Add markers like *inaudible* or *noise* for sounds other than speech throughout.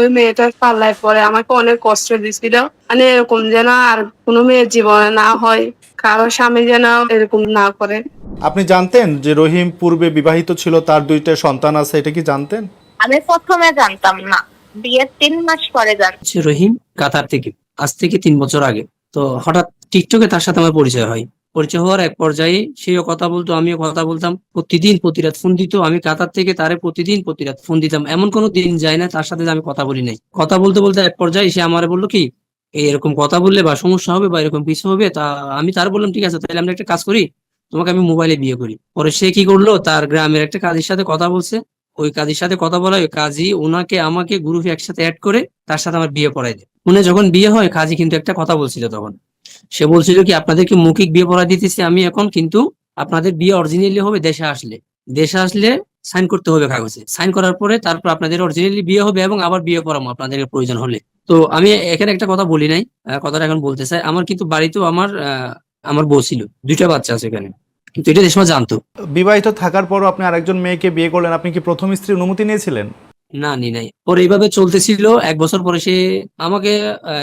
ওই মেয়েটার পাল্লায় পরে আমাকে অনেক কষ্ট দিছিল মানে এরকম যেন আর কোনো মেয়ের জীবনে না হয় কারও স্বামী যেন এরকম না করে। আপনি জানতেন যে রহিম পূর্বে বিবাহিত ছিল তার দুইটা সন্তান আছে এটা কি জানতেন? আমি প্রথমে জানতাম না। বিয়ের তিন মাস পরে জানতাম হচ্ছে রহিম কাতার থেকে আজ থেকে তিন বছর আগে। তো হঠাৎ টিকটকে তার সাথে আমার পরিচয় হয়। পরিচয় হওয়ার এক পর্যায়ে সেও কথা বলতো, আমিও কথা বলতাম। প্রতিদিন প্রতি রাত ফোন দিত, আমি কাতার থেকে তারে প্রতিদিন প্রতি রাত ফোন দিতাম। এমন কোনো দিন যায় না, তার সাথে আমি কথা বলি নাই। কথা বলতে বলতে এক পর্যায়ে সে আমার বলল কি এরকম কথা বললে বা সমস্যা হবে বা এরকম কিছু হবে, তা আমি তার বললাম, ঠিক আছে, তাহলে আমরা একটা কাজ করি, তোমাকে আমি মোবাইলে বিয়ে করি। পরে সে কি করল, তার গ্রামের একটা কাজের সাথে কথা বলছে। ওই কাজীর সাথে কথা বলা ওই কাজী ওনাকে আমাকে গ্রুপে একসাথে অ্যাড করে তার সাথে আমার বিয়ে পড়াই দেয়। উনি যখন বিয়ে হয়, কাজী কিন্তু একটা কথা বলছিল তখন। সে বলছিল কি, আপনাদেরকে মৌখিক বিয়ে পড়া দিতেছি আমি এখন, কিন্তু আপনাদের বিয়ে অরিজিনালি হবে দেশে আসলে। দেশে আসলে সাইন করতে হবে কাগজে। সাইন করার পরে তারপর আপনাদের অরিজিনালি বিয়ে হবে এবং আবার বিয়ে পড়াবো আপনাদের প্রয়োজন হলে। তো আমি এখানে একটা কথা বলি নাই কথাটা এখন বলতে চাই। আমার কিন্তু বাড়িতেও আমার আমার বউ ছিল, দুইটা বাচ্চা আছে এখানে। কিন্তু এটা রেশমা জানতো। বিবাহিত থাকার পরও আপনি আরেকজন মেয়েকে বিয়ে করলেন, আপনি কি প্রথম স্ত্রীর অনুমতি নিয়েছিলেন? না, নি নাই। পরে এইভাবে চলতেছিল, এক বছর পরে সে আমাকে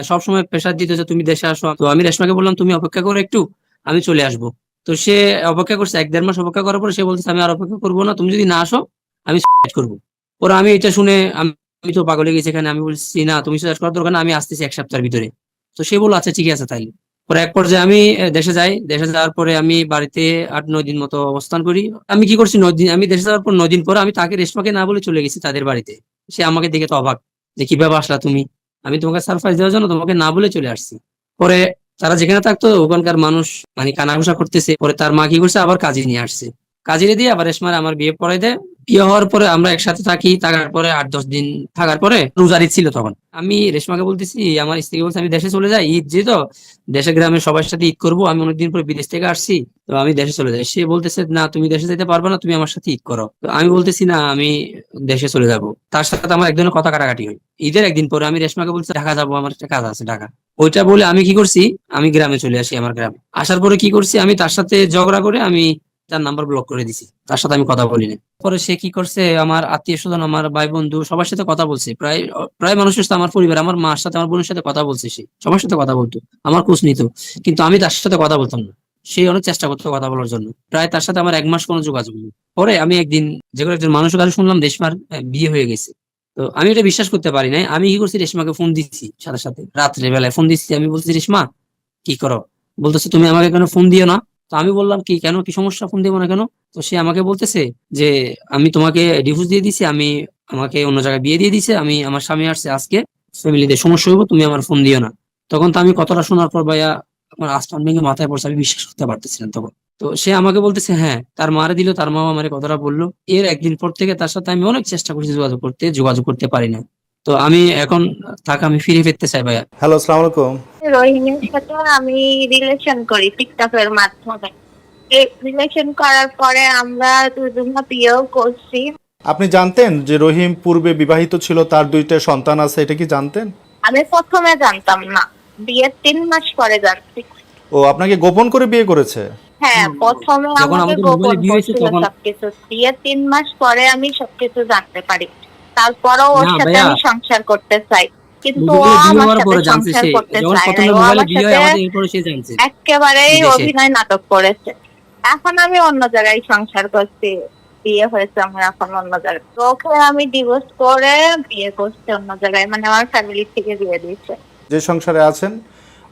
সবসময় প্রেশার দিত যে তুমি দেশে আসো। তো আমি রেশমাকে বললাম, তুমি অপেক্ষা করো একটু, আমি চলে আসব। তো সে অপেক্ষা করছে, এক দেড় মাস অপেক্ষা করার পরে সে বলছে আমি আর অপেক্ষা করব না, তুমি যদি না আসো, আমি *laughs* করব। পরে আমি এটা শুনে, আমি তো পাগলে গেছি এখানে, আমি বলছি, না, তুমি করার দরকার না, আমি আসতেছি এক সপ্তাহের ভিতরে। তো সে বলল আচ্ছা ঠিক আছে তাইলে। পরে এক পর্যায়ে আমি দেশে যাই। দেশে যাওয়ার পরে আমি বাড়িতে আট, নয় দিন মতো অবস্থান করি। আমি কি করছি, নয় দিন, আমি দেশে যাওয়ার পর নয় দিন পরে আমি তাকে রেশমাকে না বলে চলে গেছি তাদের বাড়িতে। সে আমাকে দেখে তো অবাক যে কীভাবে আসলা তুমি? আমি তোমাকে সারপ্রাইজ দেওয়ার জন্য তোমাকে না বলে চলে আসছি। পরে তারা যেখানে থাকতো ওখানকার মানুষ মানে কানাঘুষা করতেছে। পরে তার মা কি করছে, আবার কাজে নিয়ে আসছে। কাজে দিয়ে আবার রেশমার আমার বিয়ে পড়াই দেয়। বিয়ে হওয়ার পরে আমরা একসাথে থাকি, থাকার পরে আট, দশ দিন থাকার পরে রোজার ঈদ ছিল তখন। আমি রেশমাকে বলতেছি, আমার স্ত্রীকে বলছি আমি দেশে চলে যাই, ঈদ যেহেতু দেশে গ্রামের সবার সাথে ঈদ করব, আমি অনেকদিন পরে বিদেশ থেকে আসছি, তো আমি দেশে চলে যাই। সে বলতেছে, না, তুমি দেশে যেতে পারবে না, তুমি আমার সাথে ঈদ করো। তো আমি বলতেছি, না, আমি দেশে চলে যাব। তার সাথে আমার একদিনের কথা কাটাকাটি হয় ঈদের একদিন পরে আমি রেশমাকে বলছি, ঢাকা যাব, আমার একটা কাজ আছে ঢাকা। ওইটা বলে আমি কি করছি, আমি গ্রামে চলে আসি আমার গ্রামে। আসার পরে কি করছি, আমি তার সাথে ঝগড়া করে আমি তার নাম্বার ব্লক করে দিছি। তার সাথে আমি কথা বলিনি পরে সে কি করছে, আমার আত্মীয় স্বজন, আমার ভাই বন্ধু সবার সাথে কথা বলছে। প্রায় প্রায় মানুষের সাথে আমার পরিবার, আমার মার সাথে, আমার বোনের সাথে কথা বলছে সে। সবার সাথে কথা বলতো, আমার খোঁজ নিত। কিন্তু আমি তার সাথে কথা বলতাম না। সে অনেক চেষ্টা করতো কথা বলার জন্য। প্রায় তার সাথে আমার এক মাস কোনো যোগাযোগ নেই। পরে আমি একদিন যে কোনো একজন মানুষের কাছে শুনলাম রেশমার বিয়ে হয়ে গেছে। তো আমি এটা বিশ্বাস করতে পারি নাই। আমি কি করছি, রেশমাকে ফোন দিচ্ছি সাথে সাথে। রাত্রে বেলায় ফোন দিচ্ছি আমি বলছি, রেশমা, কি করো? বলতেছে, তুমি আমাকে কেন ফোন দিও না। তো আমি বললাম, কি, কেন? কি সমস্যা? ফোন দেবো না কেন? তো সে আমাকে বলতেছে যে, আমি তোমাকে ডিভোর্স দিয়ে দিছি, আমি আমাকে অন্য জায়গায় বিয়ে দিয়ে দিছে, আমি আমার স্বামী আসছে আজকে ফ্যামিলিতে সমস্যা হইব, তুমি আমার ফোন দিও না। তখন তো আমি কথাটা শোনার পর ভাইয়া আমার আসমান ভেঙে মাথায় পড়ছে, আমি বিশ্বাস করতে পারতেছিলাম তখন। তো সে আমাকে বলতেছে হ্যাঁ তার মারে দিল, তার মা আমার কথাটা বলল। এর একদিন পর থেকে তার সাথে আমি অনেক চেষ্টা করছি যোগাযোগ করতে যোগাযোগ করতে পারি না তো আমি এখন তাকে আমি ফিরে ফিরতে চাই ভাইয়া। হ্যালো আসসালামু আলাইকুম। রোহিণীর সাথে আমি রিলেশন করি টিকটকের মাধ্যমে। রিলেশন করার পরে আমরা দুজনে বিয়েও করছি। আপনি জানতেন যে রহিম পূর্বে বিবাহিত ছিল তার দুইটা সন্তান আছে এটা কি জানতেন? আমি প্রথমে জানতাম না। বিয়ের তিন মাস পরে জানছি। ও আপনাকে গোপন করে বিয়ে করেছে? হ্যাঁ প্রথমে আমাকে গোপন করছিল সবকিছু। বিয়ের তিন মাস পরে আমি সবকিছু জানতে পারি। তারপরও ওর সাথে আমি সংসার করতে চাই। কিন্তু ও আমার সাথে সংসার করতে চায়। না ও আমার সাথে আমাদের এরপরে সে জানছে। একেবারেই অভিনয় নাটক করেছে। এখন আমি অন্য জায়গায় সংসার করছি। বিয়ে হয়েছে আমার এখন অন্য জায়গায়। ওকে আমি ডিভোর্স করে বিয়ে করছি অন্য জায়গায়। মানে আমার ফ্যামিলি থেকে বিয়ে দিয়েছে। যে সংসারে আছেন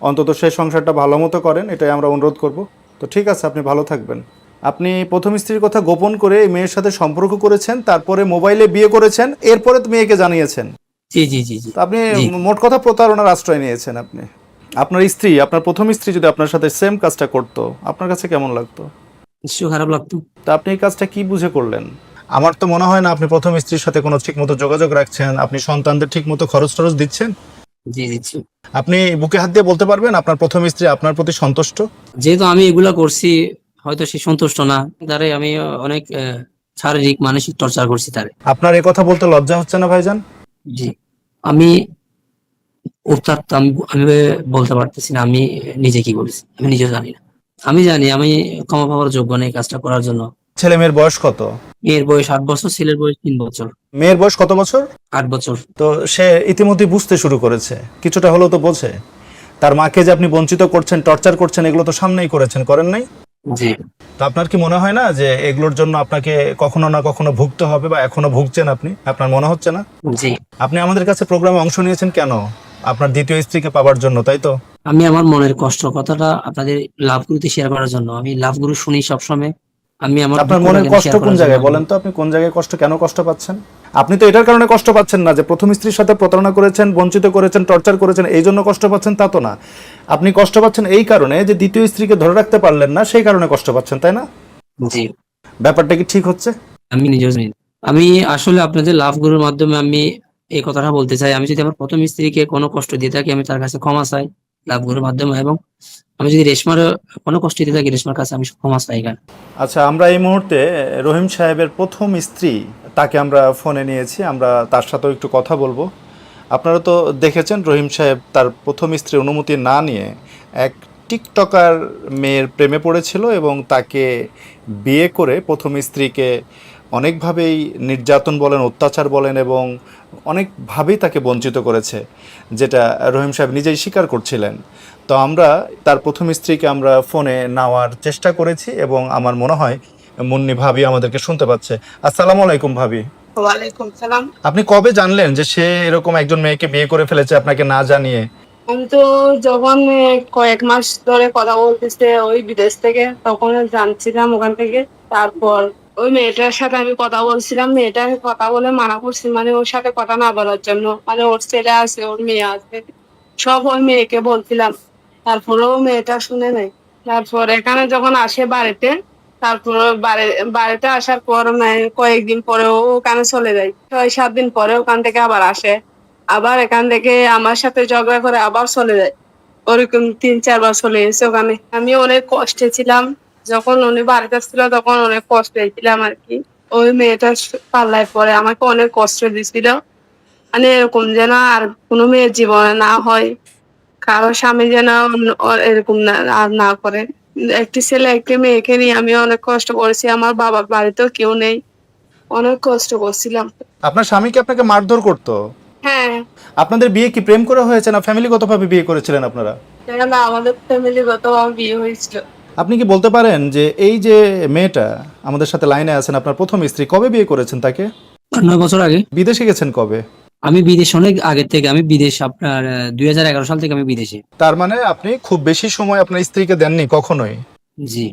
অন্তত সেই সংসারটা ভালো মতো করেন এটাই আমরা অনুরোধ করব। তো ঠিক আছে আপনি ভালো থাকবেন। আপনি প্রথম স্ত্রীর কথা গোপন করে মেয়ের সাথে সম্পর্ক করেছেন তারপরে মোবাইলে বিয়ে করেছেন এরপরে মেয়েকে জানিয়েছেন। জি জি জি জি। আপনি। মোট কথা প্রতারণার আশ্রয় নিয়েছেন আপনি। আপনার স্ত্রী আপনার প্রথম স্ত্রী যদি আপনার সাথে সেম কাজটা করতো আপনার কাছে কেমন লাগতো? নিশ্চয় খারাপ লাগতো। তা আপনি এই কাজটা কি বুঝে করলেন? আমার তো মনে হয় না আপনি প্রথম স্ত্রীর সাথে কোনো ঠিকমতো যোগাযোগ রাখছেন আপনি সন্তানদের ঠিকমতো খরচ টরচ দিচ্ছেন? জি দিচ্ছি আপনি বুকে হাত দিয়ে বলতে পারবেন আপনার প্রথম স্ত্রী আপনার প্রতি সন্তুষ্ট? যেহেতু আমি এগুলা করছি হয়তো সে সন্তুষ্ট না তারে আমি অনেক আহ, শারীরিক মানসিক টর্চার করছি তারে। আপনার এই কথা বলতে লজ্জা হচ্ছে না ভাইজান? জি। আমি অর্থাৎ আমি আমি বলতে পারতেছি না আমি নিজে কি করেছি আমি নিজেও জানি না। আমি জানি আমি ক্ষমা পাওয়ার যোগ্য নেই কাজটা করার জন্য। ছেলে মেয়ের বয়স কত? মেয়ের বয়স আট বছর ছেলের বয়স তিন বছর। মেয়ের বয়স কত বছর? আট বছর। তো সে ইতিমধ্যে বুঝতে শুরু করেছে। কিছুটা হলেও তো বোঝে। তার মাকে যে আপনি বঞ্চিত করছেন টর্চার করছেন এগুলো তো সামনেই করেছেন করেন নাই? জি। তো আপনার কি মনে হয় না যে এগুলোর জন্য আপনাকে কখনো না কখনো ভুগতে হবে বা এখনও ভুগছেন আপনি? আপনার মনে হচ্ছে না? জি। আপনি আমাদের কাছে প্রোগ্রামে অংশ নিয়েছেন কেন? আপনার দ্বিতীয় স্ত্রীকে পাওয়ার জন্য তাই তো? আমি আমার মনের কষ্ট কথাটা আপনাদের লাভ গুরুতে শেয়ার করার জন্য। আমি লাভ গুরু শুনি সবসময়। আমি আমার আপনার মনের কষ্ট কোন জায়গায় বলেন তো? আপনি কোন জায়গায় কষ্ট কেন কষ্ট পাচ্ছেন? আপনি তো এটার কারণে কষ্ট পাচ্ছেন না যে প্রথম স্ত্রীর সাথে প্রতারণা করেছেন বঞ্চিত করেছেন টর্চার করেছেন এই জন্য কষ্ট পাচ্ছেন তা তো না। আপনি কষ্ট পাচ্ছেন এই কারণে যে দ্বিতীয় স্ত্রীকে ধরে রাখতে পারলেন না সেই কারণে কষ্ট পাচ্ছেন তাই না? জি। ব্যাপারটা কি ঠিক হচ্ছে? আমি নিজেও জানি আমি আসলে আপনাদের লাভ গুরুর মাধ্যমে আমি এই কথাটা বলতে চাই। আমি যদি আমার প্রথম স্ত্রীকে কোনো কষ্ট দিয়ে থাকি আমি তার কাছে ক্ষমা চাই। লাভ গুরুর মাধ্যমে এবং আমি যদি রেশমার কোনো কষ্ট দিয়ে থাকি, রেশমার কাছে আমি ক্ষমা চাই এখানে। আচ্ছা আমরা এই মুহূর্তে রহিম সাহেবের প্রথম স্ত্রী তাকে আমরা ফোনে নিয়েছি, আমরা তার সাথেও একটু কথা বলব। আপনারা তো দেখেছেন রহিম সাহেব তার প্রথম স্ত্রীর অনুমতি না নিয়ে এক টিকটকার মেয়ের প্রেমে পড়েছিল এবং তাকে বিয়ে করে প্রথম স্ত্রীকে অনেকভাবেই নির্যাতন বলেন অত্যাচার বলেন এবং অনেকভাবেই তাকে বঞ্চিত করেছে যেটা রহিম সাহেব নিজেই স্বীকার করছিলেন। তো আমরা তার প্রথম স্ত্রীকে আমরা ফোনে নেওয়ার চেষ্টা করেছি এবং আমার মনে হয় মুন্নি ভাবি আমাদেরকে শুনতে পাচ্ছে। আসসালামু আলাইকুম ভাবি। ওয়ালাইকুম সালাম। আপনি কবে জানলেন যে সে এরকম একজন মেয়েকে বিয়ে করে ফেলেছে আপনাকে না জানিয়ে? আমি তো যখন কয়েক মাস ধরে কথা বলতেছে ওই বিদেশ থেকে তখন জানছিলাম ওখান থেকে। তারপর ওই মেয়েটার সাথে আমি কথা বলছিলাম, মেয়েটার কথা বলে মানা করছি মানে ওর সাথে কথা না বলার জন্য। মানে ওর ছেলে আছে, ওর মেয়ে আছে, সব ওই মেয়েকে বলছিলাম। তারপরেও মেয়েটা শুনে নাই তারপর এখানে যখন আসে বাড়িতে, তারপর বাড়িতে আসার পর মানে কয়েকদিন পরে ও ওখানে চলে যায়। ছয়, সাত দিন পরে ওখান থেকে আবার আসে। আবার এখান থেকে আমার সাথে ঝগড়া করে আবার চলে যায়। ওরকম তিন, চারবার চলে এসেছে ওখানে। আমি অনেক কষ্টে ছিলাম। যখন উনি বাড়িতে ছিল তখন অনেক কষ্ট ছিলাম আর কি। ওই মেয়েটা পাল্লায় পরে আমাকে অনেক কষ্ট দিছিল মানে এরকম যেন আর কোনো মেয়ের জীবনে না হয় কারও স্বামী যেন এরকম না আর না করে। একটি ছেলে একটি মেয়েকে নিয়ে আমি অনেক কষ্ট করেছি আমার বাবার বাড়িতেও কেউ নেই। অনেক কষ্ট করছিলাম। আপনার স্বামী কি আপনাকে মারধর করতো? হ্যাঁ। আপনাদের বিয়ে কি প্রেম করে হয়েছে না ফ্যামিলিগতভাবে বিয়ে করেছিলেন আপনারা? কেন আমাদের ফ্যামিলিগত বিয়ে হয়েছিল। আপনি কি বলতে পারেন যে এই যে মেয়েটা আমাদের সাথে লাইনে আছেন আপনার প্রথম স্ত্রী কবে বিয়ে করেছেন তাকে? নয় বছর আগে। বিদেশে গেছেন কবে? আমি বিদেশ অনেক আগের থেকে আমি বিদেশ আপনার দুই হাজার এগারো সাল থেকে আমি বিদেশে। তার মানে আপনি খুব বেশি সময় আপনার স্ত্রীকে দেননি কখনোই? জি।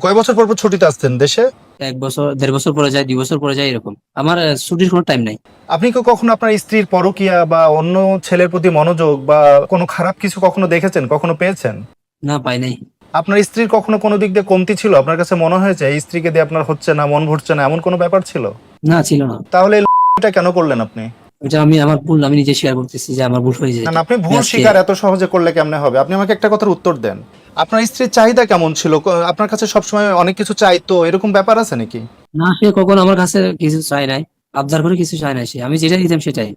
কয় বছর পর পর ছুটিতে আসতেন দেশে? এক বছর দেড় বছর পরে যায় দুই বছর পরে যায় এরকম। আমার ছুটির কোনো টাইম নাই। আপনি কি কখনো আপনার স্ত্রীর পরকিয়া বা অন্য ছেলের প্রতি মনোযোগ বা কোনো খারাপ কিছু কখনো দেখেছেন কখনো পেয়েছেন? না পাই নাই। আপনার স্ত্রীর কখনো কোনো দিক দিয়ে কমতি ছিল? আপনার কাছে মনে হয়েছে এই স্ত্রীকে দিয়ে আপনার হচ্ছে না মন ভরছে না এমন কোনো ব্যাপার ছিল? না ছিল না। তাহলে এটা কেন করলেন আপনি? এটা আমি আমার ভুল আমি নিজে শেয়ার করতেছি যে আমার ভুল হয়ে যায়। না, আপনি ভুল স্বীকার এত সহজে করলে কেমনে হবে? আপনি আমাকে একটা কথার উত্তর দেন। আপনার স্ত্রীর চাহিদা কেমন ছিল? আপনার কাছে সবসময় অনেক কিছু চাইতো এরকম ব্যাপার আছে নাকি? না সে কখন আমার কাছে কিছু চাই নাই আবদার করে কিছু চাই নাই সে। আমি যেটা দিতাম সেটাই।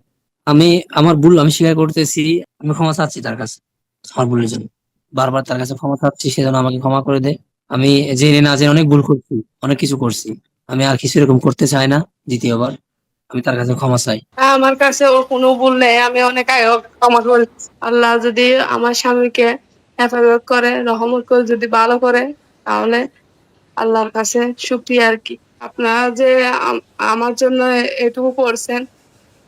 আমি আমার ভুল আমি স্বীকার করতেছি আমি ক্ষমা চাচ্ছি তার কাছে আমার ভুলের জন্য। বারবার তার কাছে ক্ষমা চাচ্ছি, সে যেন আমাকে ক্ষমা করে দেয়। আমি জেনে না জেনে অনেক ভুল করছি, অনেক কিছু করছি। আমি আর কিছু এরকম করতে চাই না দ্বিতীয়বার। আমি তার কাছে ক্ষমা চাই। আমার কাছে ওর কোনো ভুল নেই, আমি অনেক ওকে ক্ষমা করি। আল্লাহ যদি আমার স্বামীকে হেফাজত করে, রহমত করে, যদি ভালো করে, তাহলে আল্লাহর কাছে শুক্রিয়া আর কি। আপনারা যে আম- আমার জন্য এটুকু করছেন,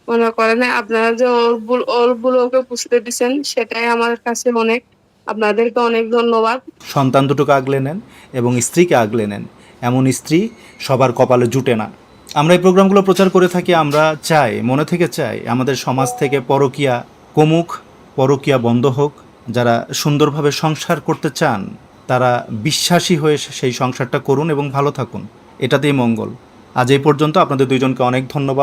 মনে করেন আপনারা যে ওর ভুল ওর ভুল ওকে বুঝতে দিচ্ছেন সেটাই আমার কাছে অনেক আপনাদেরকে অনেক ধন্যবাদ। সন্তান দুটোকে আগলে নেন এবং স্ত্রীকে আগলে নেন। এমন স্ত্রী সবার কপালে জুটে না। আমরা এই প্রোগ্রামগুলো প্রচার করে থাকি, আমরা চাই, মনে থেকে চাই, আমাদের সমাজ থেকে পরকিয়া কমুক, পরকিয়া বন্ধ হোক। যারা সুন্দরভাবে সংসার করতে চান, তারা বিশ্বাসী হয়ে সেই সংসারটা করুন এবং ভালো থাকুন। এটাতেই মঙ্গল। আজ এই পর্যন্ত আপনাদের দুইজনকে অনেক ধন্যবাদ।